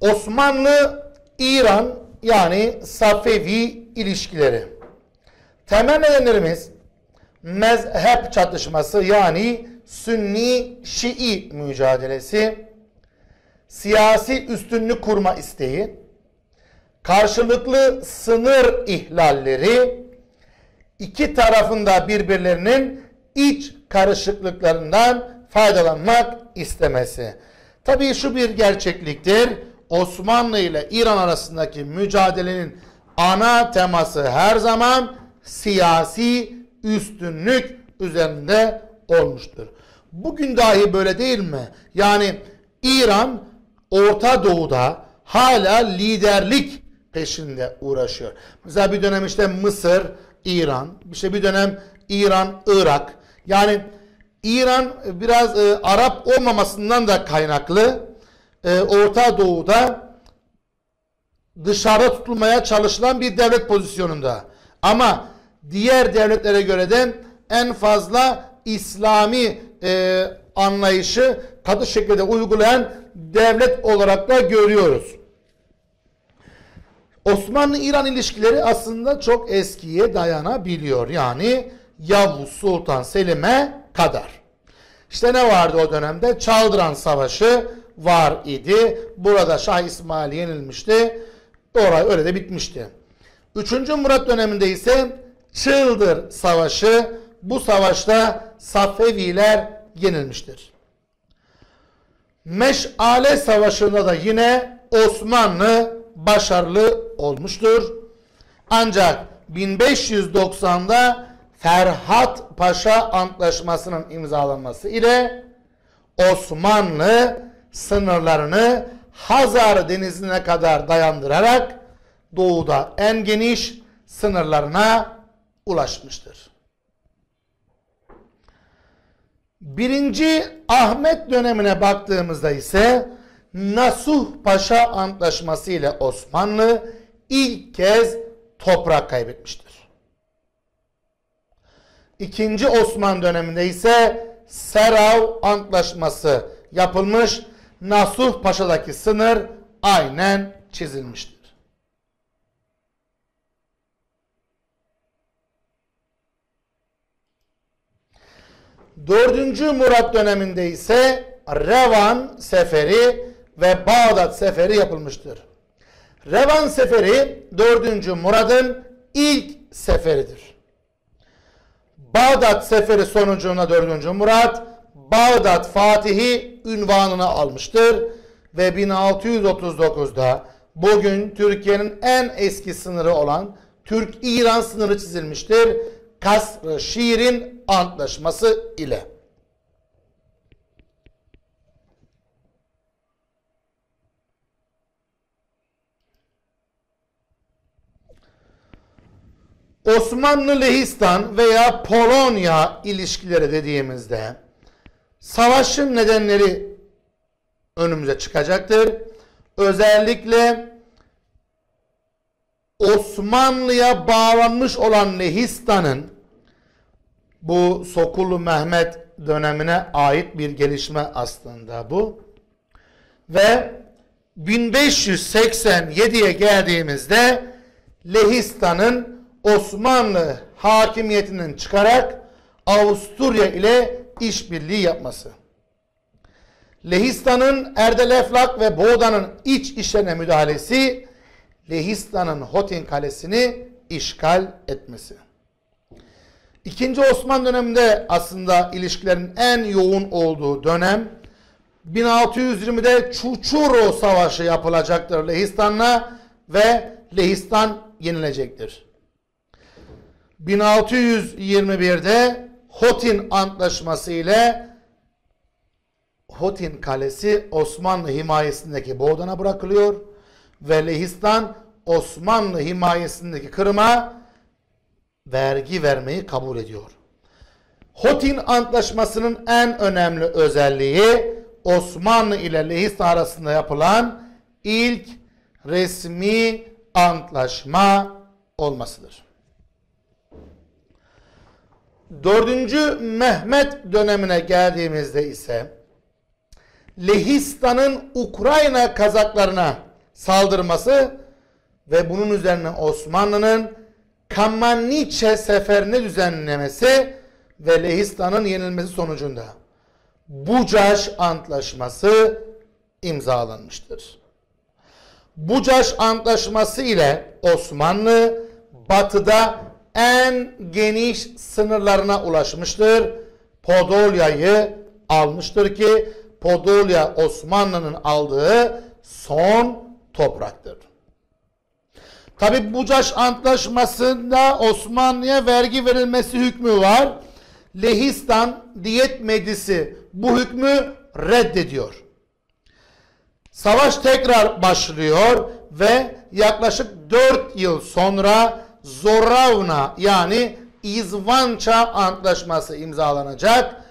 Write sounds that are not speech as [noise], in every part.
Osmanlı İran yani Safevi ilişkileri. Temel nedenlerimiz mezhep çatışması yani Sünni Şii mücadelesi, siyasi üstünlük kurma isteği, karşılıklı sınır ihlalleri, iki tarafında birbirlerinin iç karışıklıklarından faydalanmak istemesi. Tabii şu bir gerçekliktir. Osmanlı ile İran arasındaki mücadelenin ana teması her zaman siyasi üstünlük üzerinde olmuştur. Bugün dahi böyle değil mi? Yani İran Orta Doğu'da hala liderlik peşinde uğraşıyor. Mesela bir dönem işte Mısır, İran, işte bir dönem İran, Irak. Yani İran biraz e, Arap olmamasından da kaynaklı e, Orta Doğu'da dışarıda tutulmaya çalışılan bir devlet pozisyonunda. Ama diğer devletlere göre de en fazla İslami e, anlayışı katı şekilde uygulayan devlet olarak da görüyoruz. Osmanlı-İran ilişkileri aslında çok eskiye dayanabiliyor. Yani Yavuz Sultan Selim'e kadar. İşte ne vardı o dönemde? Çaldıran Savaşı var idi. Burada Şah İsmail yenilmişti. Orayı öyle de bitmişti. Üçüncü Murat döneminde ise Çıldır Savaşı. Bu savaşta Safeviler yenilmiştir. Meşale Savaşı'nda da yine Osmanlı başarılı olmuştur. Ancak 1590'da Ferhat Paşa Antlaşması'nın imzalanması ile Osmanlı sınırlarını Hazar Denizi'ne kadar dayandırarak doğuda en geniş sınırlarına ulaşmıştır. Birinci Ahmet dönemine baktığımızda ise Nasuh Paşa Antlaşması ile Osmanlı ilk kez toprak kaybetmiştir. İkinci Osman döneminde ise Serav Antlaşması yapılmış. Nasuh Paşa'daki sınır aynen çizilmiştir. Dördüncü Murat döneminde ise Revan Seferi ve Bağdat Seferi yapılmıştır. Revan Seferi 4. Murad'ın ilk seferidir. Bağdat Seferi sonucunda 4. Murat Bağdat Fatihi ünvanını almıştır ve 1639'da bugün Türkiye'nin en eski sınırı olan Türk-İran sınırı çizilmiştir. Kasr-ı Şiir'in antlaşması ile. Osmanlı Lehistan veya Polonya ilişkileri dediğimizde savaşın nedenleri önümüze çıkacaktır. Özellikle Osmanlı'ya bağlanmış olan Lehistan'ın bu Sokulu Mehmet dönemine ait bir gelişme aslında bu. Ve 1587'ye geldiğimizde Lehistan'ın Osmanlı hakimiyetinden çıkarak Avusturya ile işbirliği yapması. Lehistan'ın Erdeleflak ve Boğda'nın iç işlerine müdahalesi, Lehistan'ın Hotin Kalesi'ni işgal etmesi. İkinci Osman döneminde aslında ilişkilerin en yoğun olduğu dönem 1620'de Çuçuro Savaşı yapılacaktır Lehistan'la ve Lehistan yenilecektir. 1621'de Hotin Antlaşması ile Hotin Kalesi Osmanlı himayesindeki Boğdan'a bırakılıyor ve Lehistan Osmanlı himayesindeki Kırım'a vergi vermeyi kabul ediyor. Hotin Antlaşması'nın en önemli özelliği Osmanlı ile Lehistan arasında yapılan ilk resmi antlaşma olmasıdır. 4. Mehmet dönemine geldiğimizde ise Lehistan'ın Ukrayna Kazaklarına saldırması ve bunun üzerine Osmanlı'nın Kamaniçe seferini düzenlemesi ve Lehistan'ın yenilmesi sonucunda Bucaş Antlaşması imzalanmıştır. Bucaş Antlaşması ile Osmanlı batıda en geniş sınırlarına ulaşmıştır. Podolya'yı almıştır ki Podolya Osmanlı'nın aldığı son topraktır. Tabi Bucaş Antlaşması'nda Osmanlı'ya vergi verilmesi hükmü var. Lehistan Diyet Meclisi bu hükmü reddediyor. Savaş tekrar başlıyor ve yaklaşık 4 yıl sonra Zoravna yani İzvança Antlaşması imzalanacak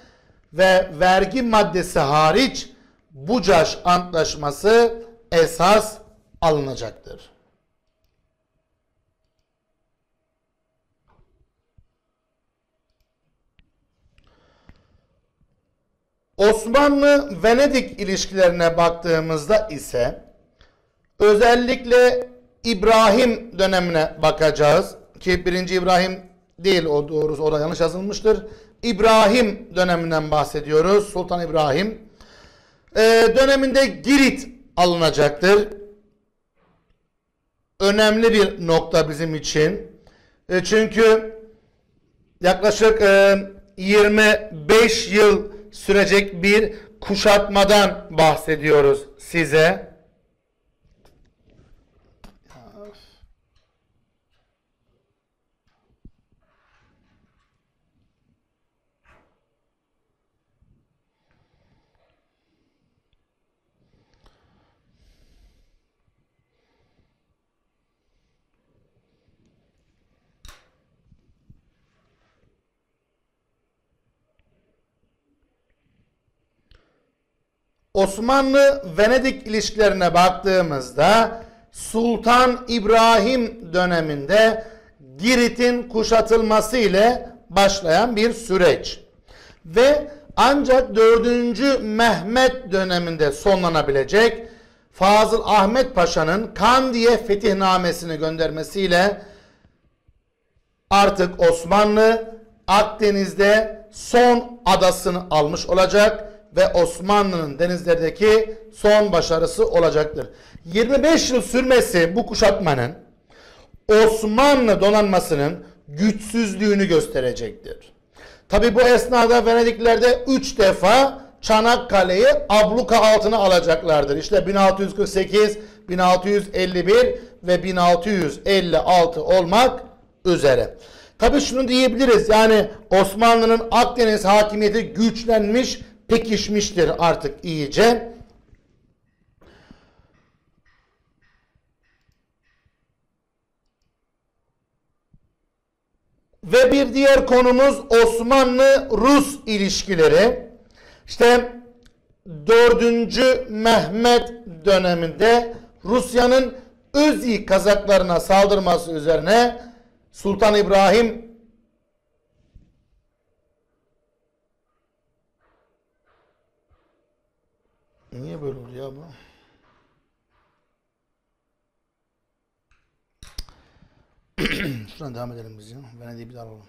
ve vergi maddesi hariç Bucaş Antlaşması esas alınacaktır. Osmanlı-Venedik ilişkilerine baktığımızda ise özellikle İbrahim dönemine bakacağız ki birinci İbrahim değil o doğrusu o da yanlış yazılmıştır. İbrahim döneminden bahsediyoruz. Sultan İbrahim. Ee, döneminde Girit alınacaktır. Önemli bir nokta bizim için. E, çünkü yaklaşık e, 25 yıl sürecek bir kuşatmadan bahsediyoruz size. Osmanlı-Venedik ilişkilerine baktığımızda Sultan İbrahim döneminde Girit'in kuşatılması ile başlayan bir süreç. Ve ancak 4. Mehmet döneminde sonlanabilecek Fazıl Ahmet Paşa'nın Kandiye fetihnamesini göndermesiyle artık Osmanlı Akdeniz'de son adasını almış olacak ve Osmanlı'nın denizlerdeki son başarısı olacaktır. 25 yıl sürmesi bu kuşatmanın Osmanlı donanmasının güçsüzlüğünü gösterecektir. Tabi bu esnada Venediklerde 3 defa Çanakkale'yi abluka altına alacaklardır. İşte 1648, 1651 ve 1656 olmak üzere. Tabi şunu diyebiliriz yani Osmanlı'nın Akdeniz hakimiyeti güçlenmiş pekişmiştir artık iyice. Ve bir diğer konumuz Osmanlı-Rus ilişkileri. İşte 4. Mehmet döneminde Rusya'nın Özyi kazaklarına saldırması üzerine Sultan İbrahim Niye böyle oluyor bu? [clears throat] Şuradan devam edelim biz ya. Venedik'i bir daha alalım.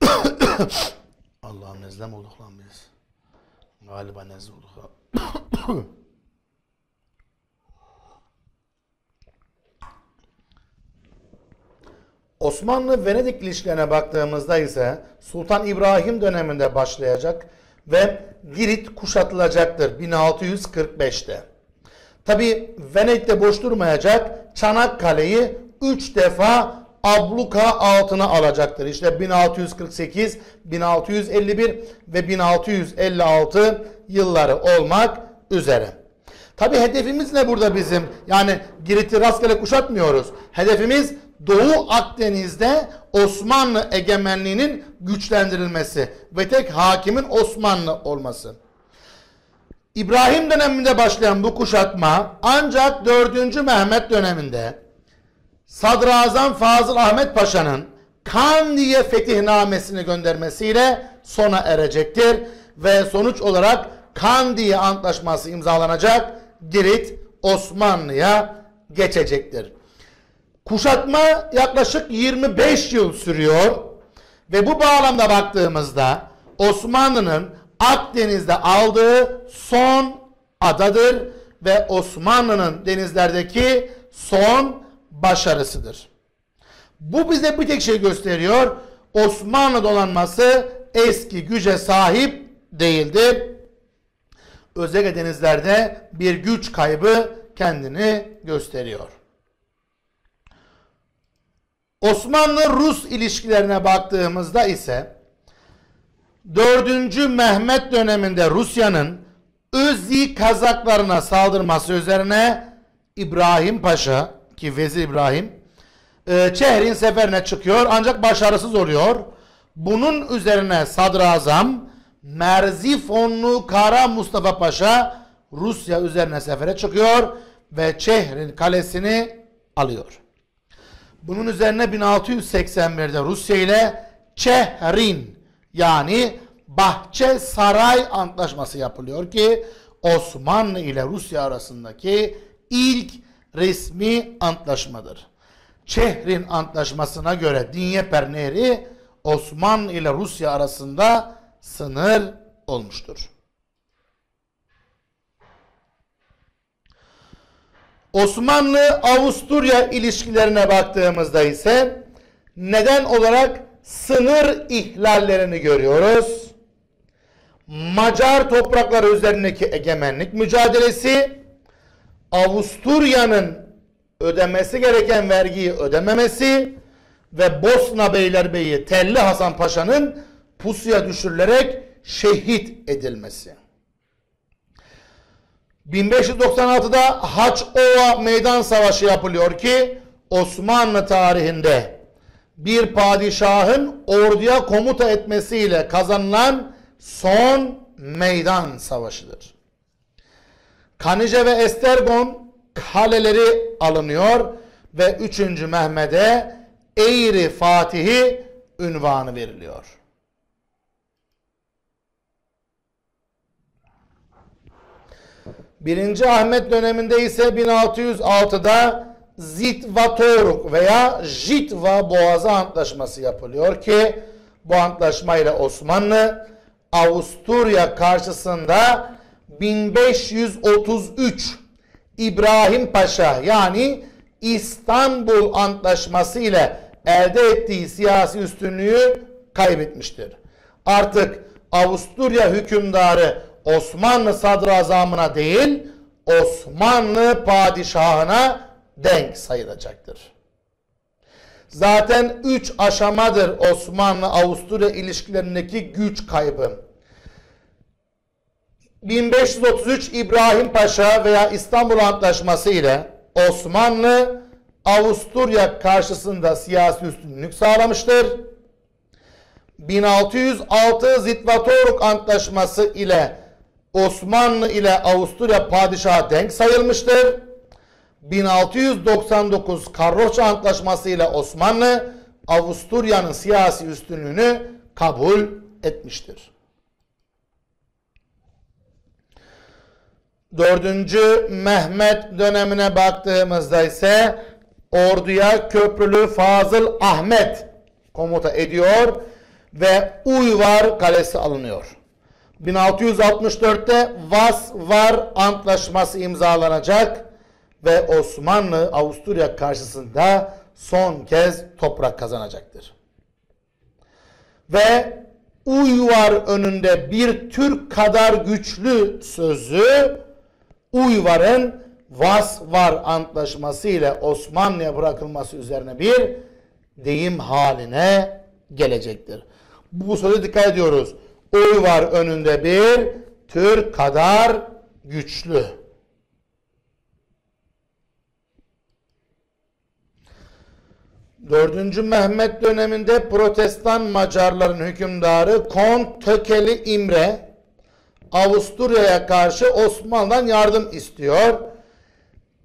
[coughs] Allah'ım nezlem olduk lan biz. Galiba nezle olduk. [coughs] Osmanlı-Venedik ilişkilerine baktığımızda ise Sultan İbrahim döneminde başlayacak ve Girit kuşatılacaktır 1645'te. Tabi Venedik'te boş durmayacak Çanakkale'yi 3 defa abluka altına alacaktır. İşte 1648, 1651 ve 1656 yılları olmak üzere. Tabi hedefimiz ne burada bizim? Yani Girit'i rastgele kuşatmıyoruz. Hedefimiz Doğu Akdeniz'de Osmanlı egemenliğinin güçlendirilmesi ve tek hakimin Osmanlı olması. İbrahim döneminde başlayan bu kuşatma ancak 4. Mehmet döneminde Sadrazam Fazıl Ahmet Paşa'nın Kandiye fetihnamesini göndermesiyle sona erecektir ve sonuç olarak Kandiye Antlaşması imzalanacak. Girit Osmanlı'ya geçecektir. Kuşatma yaklaşık 25 yıl sürüyor ve bu bağlamda baktığımızda Osmanlı'nın Akdeniz'de aldığı son adadır ve Osmanlı'nın denizlerdeki son başarısıdır. Bu bize bir tek şey gösteriyor. Osmanlı donanması eski güce sahip değildir. Özellikle denizlerde bir güç kaybı kendini gösteriyor. Osmanlı-Rus ilişkilerine baktığımızda ise 4. Mehmet döneminde Rusya'nın Özzi Kazaklarına saldırması üzerine İbrahim Paşa ki Vezir İbrahim e, Çehrin seferine çıkıyor ancak başarısız oluyor. Bunun üzerine sadrazam Merzifonlu Kara Mustafa Paşa Rusya üzerine sefere çıkıyor ve Çehrin kalesini alıyor. Bunun üzerine 1681'de Rusya ile Çehrin yani Bahçe Saray Antlaşması yapılıyor ki Osmanlı ile Rusya arasındaki ilk resmi antlaşmadır. Çehrin Antlaşması'na göre Dinyeper Nehri Osmanlı ile Rusya arasında sınır olmuştur. Osmanlı-Avusturya ilişkilerine baktığımızda ise neden olarak sınır ihlallerini görüyoruz. Macar toprakları üzerindeki egemenlik mücadelesi, Avusturya'nın ödemesi gereken vergiyi ödememesi ve Bosna Beylerbeyi Telli Hasan Paşa'nın pusuya düşürülerek şehit edilmesi. 1596'da Haçova Meydan Savaşı yapılıyor ki Osmanlı tarihinde bir padişahın orduya komuta etmesiyle kazanılan son meydan savaşıdır. Kanice ve Estergon kaleleri alınıyor ve 3. Mehmet'e Eğri Fatihi ünvanı veriliyor. Birinci Ahmet döneminde ise 1606'da Zitvatoruk veya Jitva Boğazı Antlaşması yapılıyor ki bu antlaşma ile Osmanlı Avusturya karşısında 1533 İbrahim Paşa yani İstanbul Antlaşması ile elde ettiği siyasi üstünlüğü kaybetmiştir. Artık Avusturya hükümdarı Osmanlı sadrazamına değil Osmanlı padişahına denk sayılacaktır. Zaten üç aşamadır Osmanlı-Avusturya ilişkilerindeki güç kaybı. 1533 İbrahim Paşa veya İstanbul Antlaşması ile Osmanlı Avusturya karşısında siyasi üstünlük sağlamıştır. 1606 Zitvatoruk Antlaşması ile Osmanlı ile Avusturya padişahı denk sayılmıştır. 1699 Karloçka Antlaşması ile Osmanlı Avusturya'nın siyasi üstünlüğünü kabul etmiştir. 4. Mehmet dönemine baktığımızda ise orduya Köprülü Fazıl Ahmet komuta ediyor ve Uyvar Kalesi alınıyor. 1664'te Vas-Var Antlaşması imzalanacak ve Osmanlı Avusturya karşısında son kez toprak kazanacaktır. Ve Uyvar önünde bir Türk kadar güçlü sözü Uyvar'ın Vas-Var Antlaşması ile Osmanlı'ya bırakılması üzerine bir deyim haline gelecektir. Bu söze dikkat ediyoruz. Uyvar önünde bir Türk kadar güçlü. Dördüncü Mehmet döneminde protestan Macarların hükümdarı Kont Tökeli İmre Avusturya'ya karşı Osmanlı'dan yardım istiyor.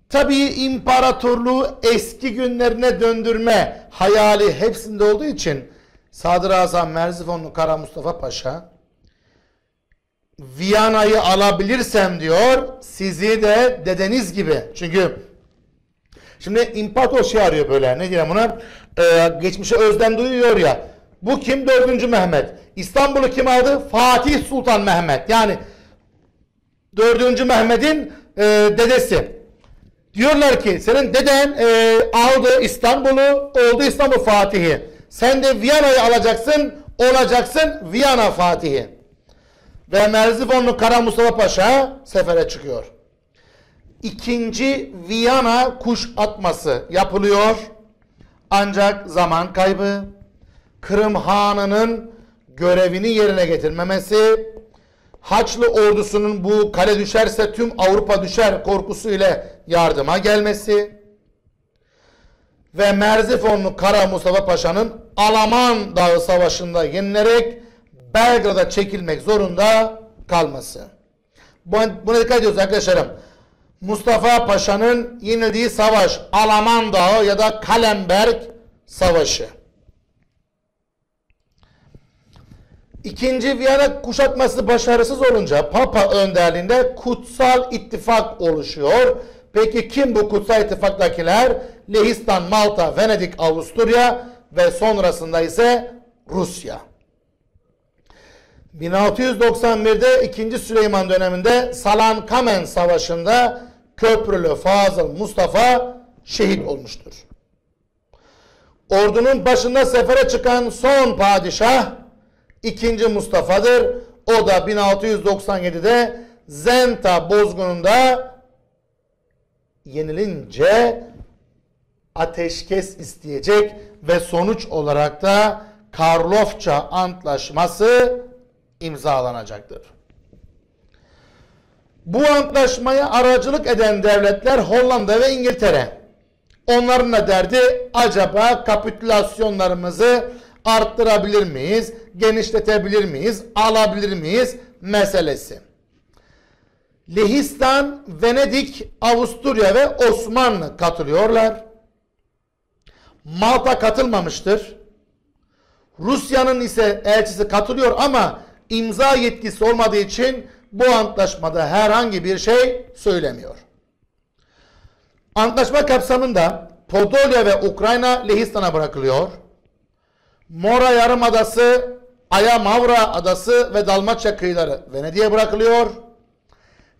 Tabii imparatorluğu eski günlerine döndürme hayali hepsinde olduğu için Sadrazam Merzifonlu Kara Mustafa Paşa Viyana'yı alabilirsem diyor sizi de dedeniz gibi. Çünkü şimdi imparator şey arıyor böyle ne diyelim buna ee, geçmişe özlem duyuyor ya. Bu kim? Dördüncü Mehmet. İstanbul'u kim aldı? Fatih Sultan Mehmet. Yani dördüncü Mehmet'in e, dedesi. Diyorlar ki senin deden e, aldı İstanbul'u oldu İstanbul Fatihi. Sen de Viyana'yı alacaksın olacaksın Viyana Fatihi. Ve Merzifonlu Kara Mustafa Paşa sefere çıkıyor. İkinci Viyana kuş atması yapılıyor. Ancak zaman kaybı, Kırım Hanı'nın görevini yerine getirmemesi, Haçlı ordusunun bu kale düşerse tüm Avrupa düşer korkusu ile yardıma gelmesi ve Merzifonlu Kara Mustafa Paşa'nın Alaman Dağı Savaşı'nda yenilerek Belgrad'a çekilmek zorunda kalması. Buna dikkat ediyoruz arkadaşlarım. Mustafa Paşa'nın yenildiği savaş Alaman Dağı ya da Kalemberg Savaşı. İkinci Viyana kuşatması başarısız olunca Papa önderliğinde kutsal ittifak oluşuyor. Peki kim bu kutsal ittifaktakiler? Lehistan, Malta, Venedik, Avusturya ve sonrasında ise Rusya. 1691'de 2. Süleyman döneminde Salan Kamen Savaşı'nda Köprülü Fazıl Mustafa şehit olmuştur. Ordunun başında sefere çıkan son padişah 2. Mustafa'dır. O da 1697'de Zenta bozgununda yenilince ateşkes isteyecek ve sonuç olarak da Karlofça Antlaşması imzalanacaktır. Bu antlaşmaya aracılık eden devletler Hollanda ve İngiltere. Onların da derdi acaba kapitülasyonlarımızı arttırabilir miyiz, genişletebilir miyiz, alabilir miyiz meselesi. Lehistan, Venedik, Avusturya ve Osmanlı katılıyorlar. Malta katılmamıştır. Rusya'nın ise elçisi katılıyor ama imza yetkisi olmadığı için bu antlaşmada herhangi bir şey söylemiyor. Antlaşma kapsamında Podolya ve Ukrayna Lehistan'a bırakılıyor. Mora Yarımadası, Aya Mavra Adası ve Dalmaçya kıyıları Venedik'e bırakılıyor.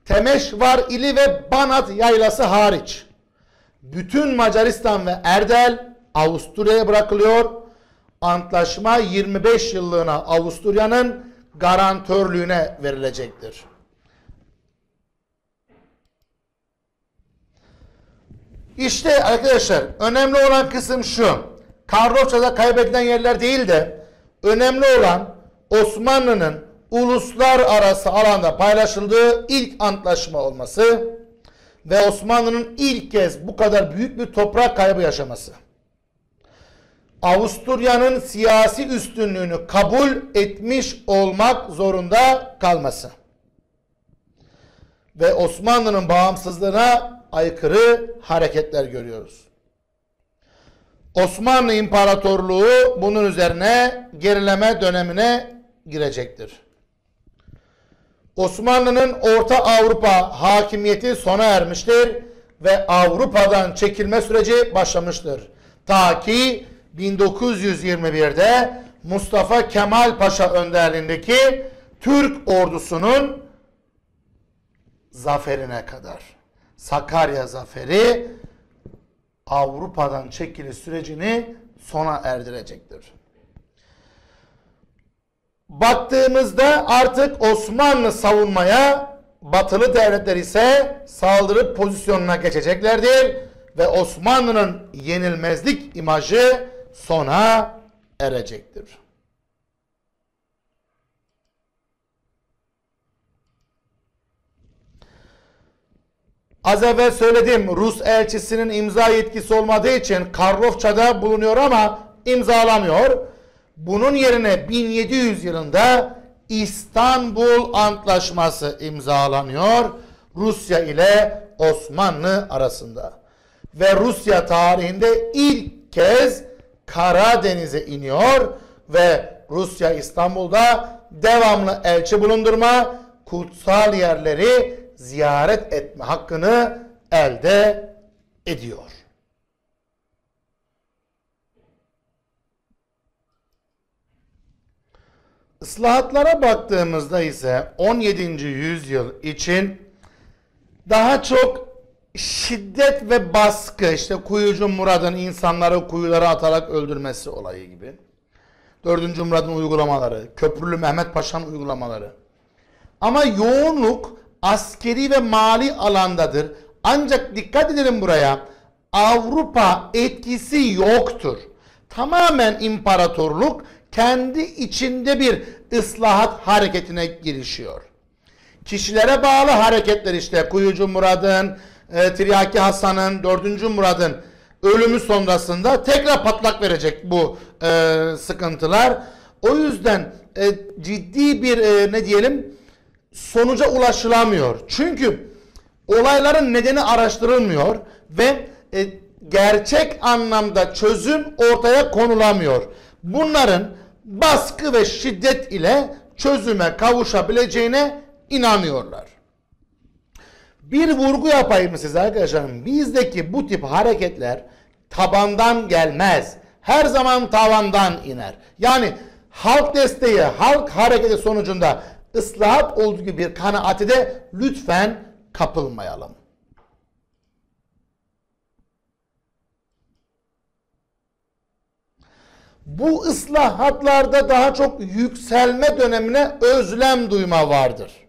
Temeşvar ili ve Banat yaylası hariç bütün Macaristan ve Erdel Avusturya'ya bırakılıyor. Antlaşma 25 yıllığına Avusturya'nın garantörlüğüne verilecektir. İşte arkadaşlar önemli olan kısım şu. Karlofça'da kaybedilen yerler değil de önemli olan Osmanlı'nın uluslararası alanda paylaşıldığı ilk antlaşma olması ve Osmanlı'nın ilk kez bu kadar büyük bir toprak kaybı yaşaması. Avusturya'nın siyasi üstünlüğünü kabul etmiş olmak zorunda kalması. Ve Osmanlı'nın bağımsızlığına aykırı hareketler görüyoruz. Osmanlı İmparatorluğu bunun üzerine gerileme dönemine girecektir. Osmanlı'nın Orta Avrupa hakimiyeti sona ermiştir ve Avrupa'dan çekilme süreci başlamıştır. Ta ki 1921'de Mustafa Kemal Paşa önderliğindeki Türk ordusunun zaferine kadar. Sakarya zaferi Avrupa'dan çekiliş sürecini sona erdirecektir. Baktığımızda artık Osmanlı savunmaya batılı devletler ise saldırı pozisyonuna geçeceklerdir ve Osmanlı'nın yenilmezlik imajı sona erecektir. Az evvel söyledim Rus elçisinin imza yetkisi olmadığı için Karlofça'da bulunuyor ama imzalamıyor. Bunun yerine 1700 yılında İstanbul Antlaşması imzalanıyor. Rusya ile Osmanlı arasında. Ve Rusya tarihinde ilk kez Karadeniz'e iniyor ve Rusya İstanbul'da devamlı elçi bulundurma, kutsal yerleri ziyaret etme hakkını elde ediyor. Islahatlara baktığımızda ise 17. yüzyıl için daha çok şiddet ve baskı işte Kuyucu Murad'ın insanları kuyulara atarak öldürmesi olayı gibi. 4. Murad'ın uygulamaları, Köprülü Mehmet Paşa'nın uygulamaları. Ama yoğunluk askeri ve mali alandadır. Ancak dikkat edelim buraya. Avrupa etkisi yoktur. Tamamen imparatorluk kendi içinde bir ıslahat hareketine girişiyor. Kişilere bağlı hareketler işte Kuyucu Murad'ın, e, Tiryaki Hasan'ın, 4. Murad'ın ölümü sonrasında tekrar patlak verecek bu e, sıkıntılar. O yüzden e, ciddi bir e, ne diyelim sonuca ulaşılamıyor. Çünkü olayların nedeni araştırılmıyor ve e, gerçek anlamda çözüm ortaya konulamıyor. Bunların baskı ve şiddet ile çözüme kavuşabileceğine inanıyorlar. Bir vurgu yapayım size arkadaşlarım. Bizdeki bu tip hareketler tabandan gelmez. Her zaman tavandan iner. Yani halk desteği, halk hareketi sonucunda ıslahat olduğu bir kanaati de lütfen kapılmayalım. Bu ıslahatlarda daha çok yükselme dönemine özlem duyma vardır.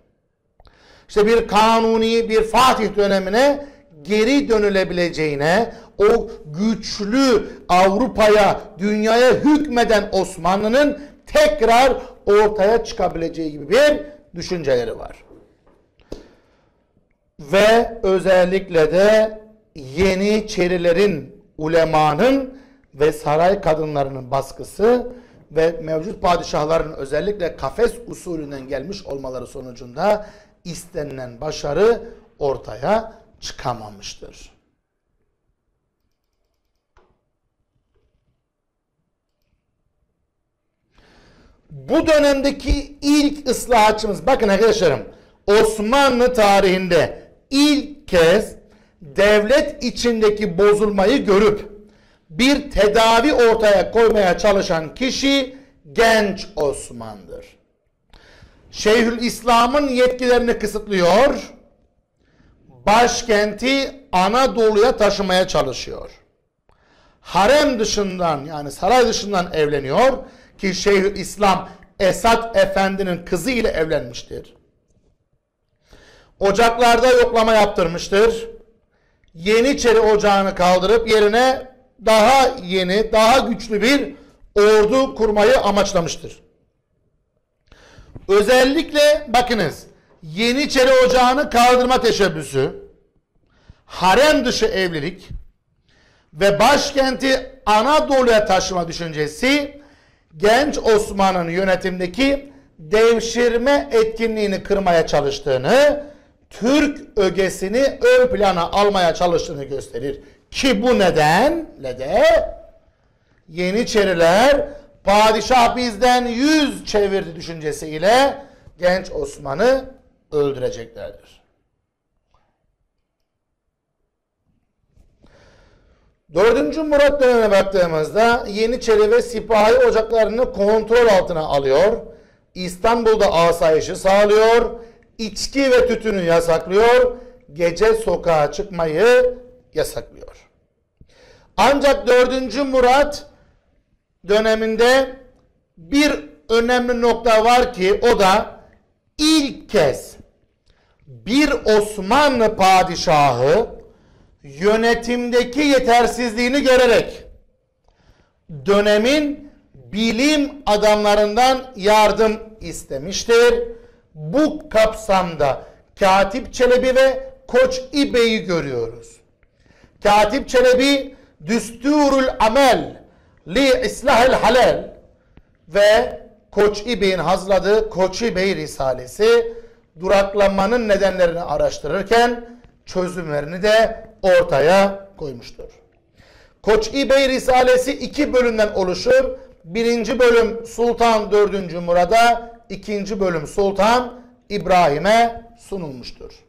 İşte bir kanuni, bir Fatih dönemine geri dönülebileceğine, o güçlü Avrupa'ya, dünyaya hükmeden Osmanlı'nın tekrar ortaya çıkabileceği gibi bir düşünceleri var. Ve özellikle de Yeniçerilerin, ulemanın ve saray kadınlarının baskısı ve mevcut padişahların özellikle kafes usulünden gelmiş olmaları sonucunda istenilen başarı ortaya çıkamamıştır. Bu dönemdeki ilk ıslahatçımız bakın arkadaşlarım Osmanlı tarihinde ilk kez devlet içindeki bozulmayı görüp bir tedavi ortaya koymaya çalışan kişi genç Osman'dır. Şeyhül İslam'ın yetkilerini kısıtlıyor. Başkenti Anadolu'ya taşımaya çalışıyor. Harem dışından yani saray dışından evleniyor ki Şeyhül İslam Esat Efendi'nin kızı ile evlenmiştir. Ocaklarda yoklama yaptırmıştır. Yeniçeri ocağını kaldırıp yerine daha yeni, daha güçlü bir ordu kurmayı amaçlamıştır. Özellikle bakınız Yeniçeri Ocağı'nı kaldırma teşebbüsü, harem dışı evlilik ve başkenti Anadolu'ya taşıma düşüncesi genç Osman'ın yönetimdeki devşirme etkinliğini kırmaya çalıştığını, Türk ögesini ön plana almaya çalıştığını gösterir. Ki bu nedenle de Yeniçeriler padişah bizden yüz çevirdi düşüncesiyle genç Osman'ı öldüreceklerdir. Dördüncü Murat dönemine baktığımızda Yeniçeri ve Sipahi ocaklarını kontrol altına alıyor. İstanbul'da asayişi sağlıyor. içki ve tütünü yasaklıyor. Gece sokağa çıkmayı yasaklıyor. Ancak 4. Murat döneminde bir önemli nokta var ki o da ilk kez bir Osmanlı padişahı yönetimdeki yetersizliğini görerek dönemin bilim adamlarından yardım istemiştir. Bu kapsamda Katip Çelebi ve Koç İbe'yi görüyoruz. Katip Çelebi Düsturul Amel li İslahil Halal ve Koç İbey'in hazırladığı Koç İbey Risalesi duraklamanın nedenlerini araştırırken çözümlerini de ortaya koymuştur. Koç-i Bey Risalesi iki bölümden oluşur. Birinci bölüm Sultan 4. Murad'a, ikinci bölüm Sultan İbrahim'e sunulmuştur.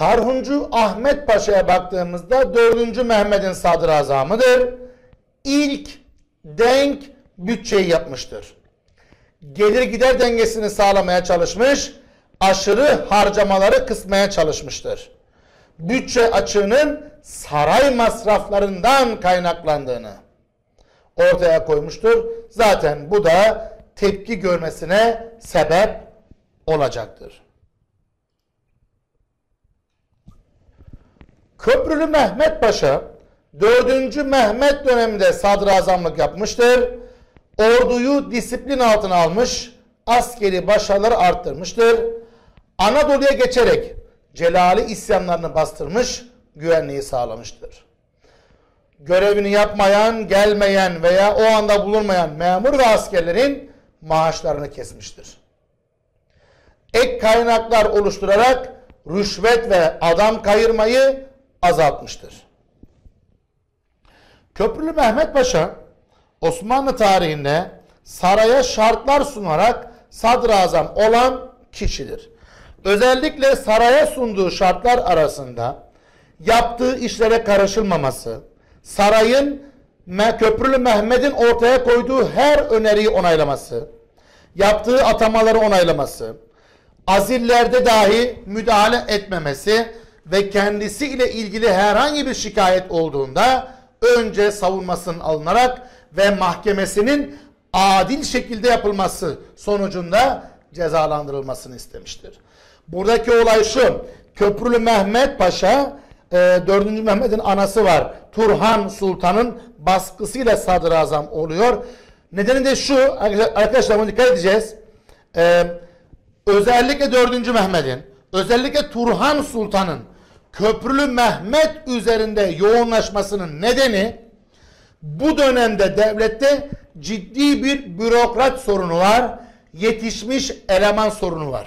Tarhuncu Ahmet Paşa'ya baktığımızda 4. Mehmet'in sadrazamıdır. İlk denk bütçeyi yapmıştır. Gelir gider dengesini sağlamaya çalışmış, aşırı harcamaları kısmaya çalışmıştır. Bütçe açığının saray masraflarından kaynaklandığını ortaya koymuştur. Zaten bu da tepki görmesine sebep olacaktır. Köprülü Mehmet Paşa 4. Mehmet döneminde sadrazamlık yapmıştır. Orduyu disiplin altına almış, askeri başarıları arttırmıştır. Anadolu'ya geçerek Celali isyanlarını bastırmış, güvenliği sağlamıştır. Görevini yapmayan, gelmeyen veya o anda bulunmayan memur ve askerlerin maaşlarını kesmiştir. Ek kaynaklar oluşturarak rüşvet ve adam kayırmayı azaltmıştır. Köprülü Mehmet Paşa Osmanlı tarihinde saraya şartlar sunarak sadrazam olan kişidir. Özellikle saraya sunduğu şartlar arasında yaptığı işlere karışılmaması, sarayın Köprülü Mehmet'in ortaya koyduğu her öneriyi onaylaması, yaptığı atamaları onaylaması, azillerde dahi müdahale etmemesi ve kendisi ile ilgili herhangi bir şikayet olduğunda önce savunmasının alınarak ve mahkemesinin adil şekilde yapılması sonucunda cezalandırılmasını istemiştir. Buradaki olay şu. Köprülü Mehmet Paşa e, 4. Mehmet'in anası var. Turhan Sultan'ın baskısıyla sadrazam oluyor. Nedeni de şu arkadaşlar bunu dikkat edeceğiz. E, özellikle 4. Mehmet'in özellikle Turhan Sultan'ın Köprülü Mehmet üzerinde yoğunlaşmasının nedeni bu dönemde devlette ciddi bir bürokrat sorunu var. Yetişmiş eleman sorunu var.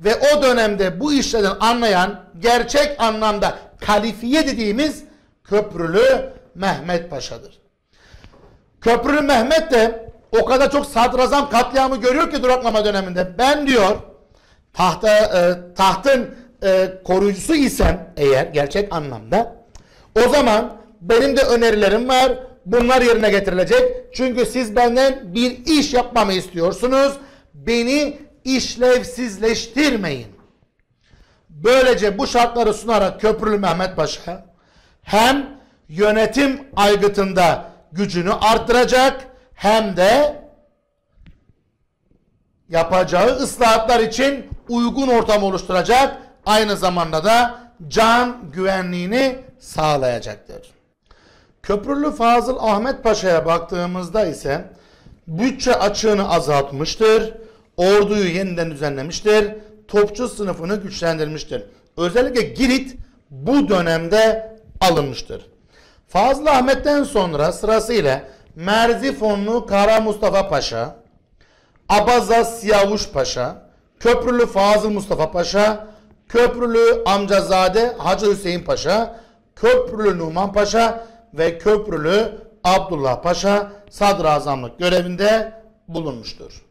Ve o dönemde bu işlerden anlayan gerçek anlamda kalifiye dediğimiz Köprülü Mehmet Paşa'dır. Köprülü Mehmet de o kadar çok sadrazam katliamı görüyor ki duraklama döneminde. Ben diyor tahta e, tahtın e, koruyucusu isem eğer gerçek anlamda o zaman benim de önerilerim var. Bunlar yerine getirilecek. Çünkü siz benden bir iş yapmamı istiyorsunuz. Beni işlevsizleştirmeyin. Böylece bu şartları sunarak Köprülü Mehmet Paşa hem yönetim aygıtında gücünü arttıracak hem de yapacağı ıslahatlar için uygun ortam oluşturacak. Aynı zamanda da can güvenliğini sağlayacaktır. Köprülü Fazıl Ahmet Paşa'ya baktığımızda ise bütçe açığını azaltmıştır. Orduyu yeniden düzenlemiştir. Topçu sınıfını güçlendirmiştir. Özellikle Girit bu dönemde alınmıştır. Fazıl Ahmet'ten sonra sırasıyla Merzifonlu Kara Mustafa Paşa, Abaza Siyavuş Paşa, Köprülü Fazıl Mustafa Paşa, Köprülü Amcazade Hacı Hüseyin Paşa, Köprülü Numan Paşa ve Köprülü Abdullah Paşa sadrazamlık görevinde bulunmuştur.